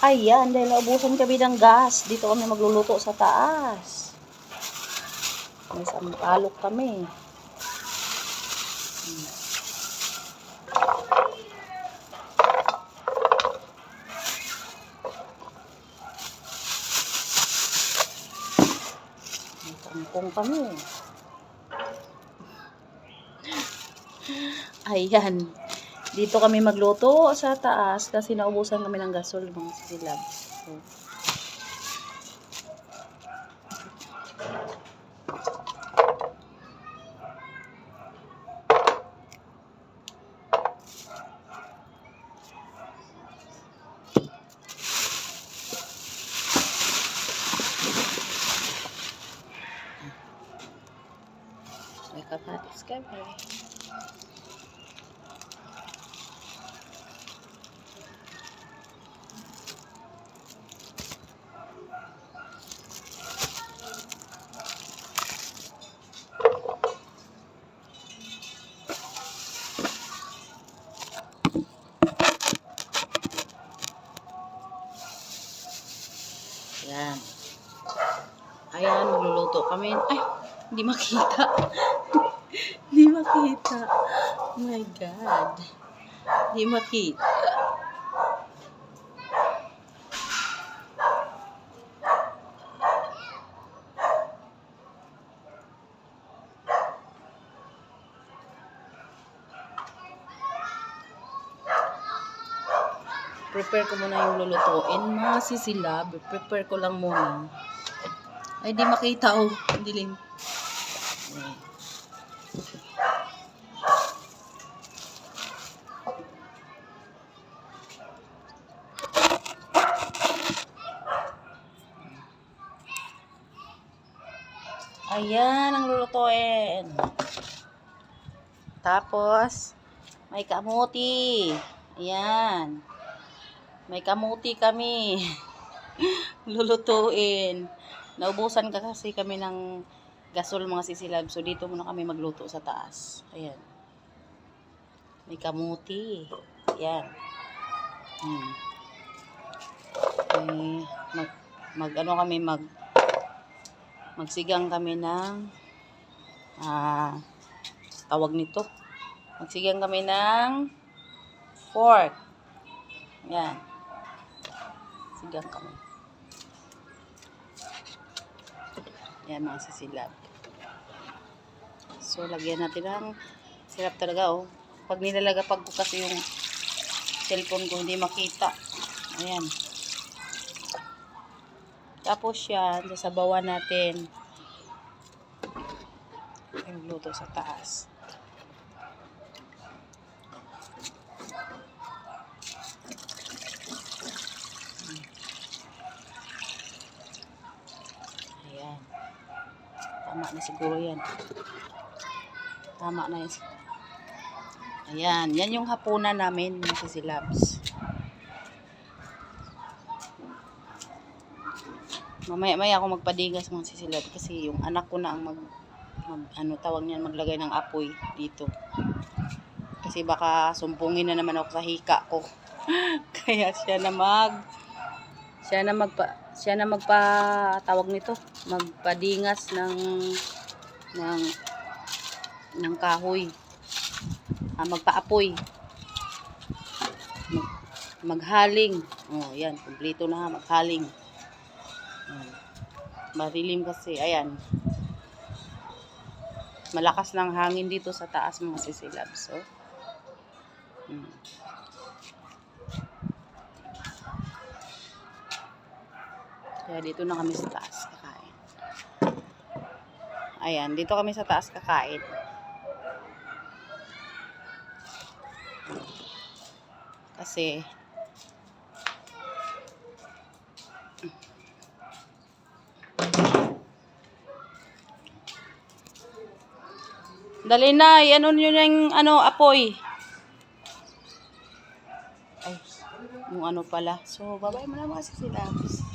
Ayan, dahil naubusan kami ng gas. Dito kami magluluto sa taas. May sampalok kami. Hmm. Kangkong kami. Ayan. Dito kami magluto sa taas kasi naubusan kami ng gasol mga silab. So, may kapatis kami. Yan. Ayan, magluluto kami. Ay, hindi makita. Hindi makita. Oh my God. Hindi makita. Prepare ko muna yung lulutuin. Mga sisilab. Prepare ko lang muna. Ay, di makita oh. Ang Dilim. Ayan. Ang lulutuin. Tapos, may kamuti. Ayan. May kamuti kami. lulutuin. Naubusan ka kasi kami ng gasol mga sisilab. So, dito muna kami magluto sa taas. Ayan. May kamuti. Ayan. Hmm. May, mag, mag, ano kami, mag, magsigang kami ng, ah, tawag nito. Magsigang kami ng pork. Ayan. Sigang kami. Yan mga sisilab. So, lagyan natin ng sirap talaga, oh. Pag nilalagapag ko kasi yung cellphone ko, hindi makita. Ayan. Tapos yan, sasabawan natin yung luto sa taas. Ayan. Tama na siguro yan. Tama na yan. Ayan. Yan yung hapunan namin, mga sisilabs. Mamaya-maya ako magpadigas mga sisilab kasi yung anak ko na ang mag, mag ano tawag niyan maglagay ng apoy dito. Kasi baka sumpungin na naman ako sa hika ko. Kaya siya na mag siya na magpa siya na magpa tawag nito, magpadingas ng ng ng kahoy. Ah, magpaapoy. Mag, maghaling. Oh, yan, kumpleto na maghaling. Ayan. Marilim kasi, ayan. Malakas ng hangin dito sa taas mga sisilab. So, hmm. Kaya dito na kami sa taas kakain. Ayan, dito kami sa taas kakain. Kasi, Dali na, ano nyo yung ano, apoy. Ay, yung ano pala. So, babay mo na mga sisilabs.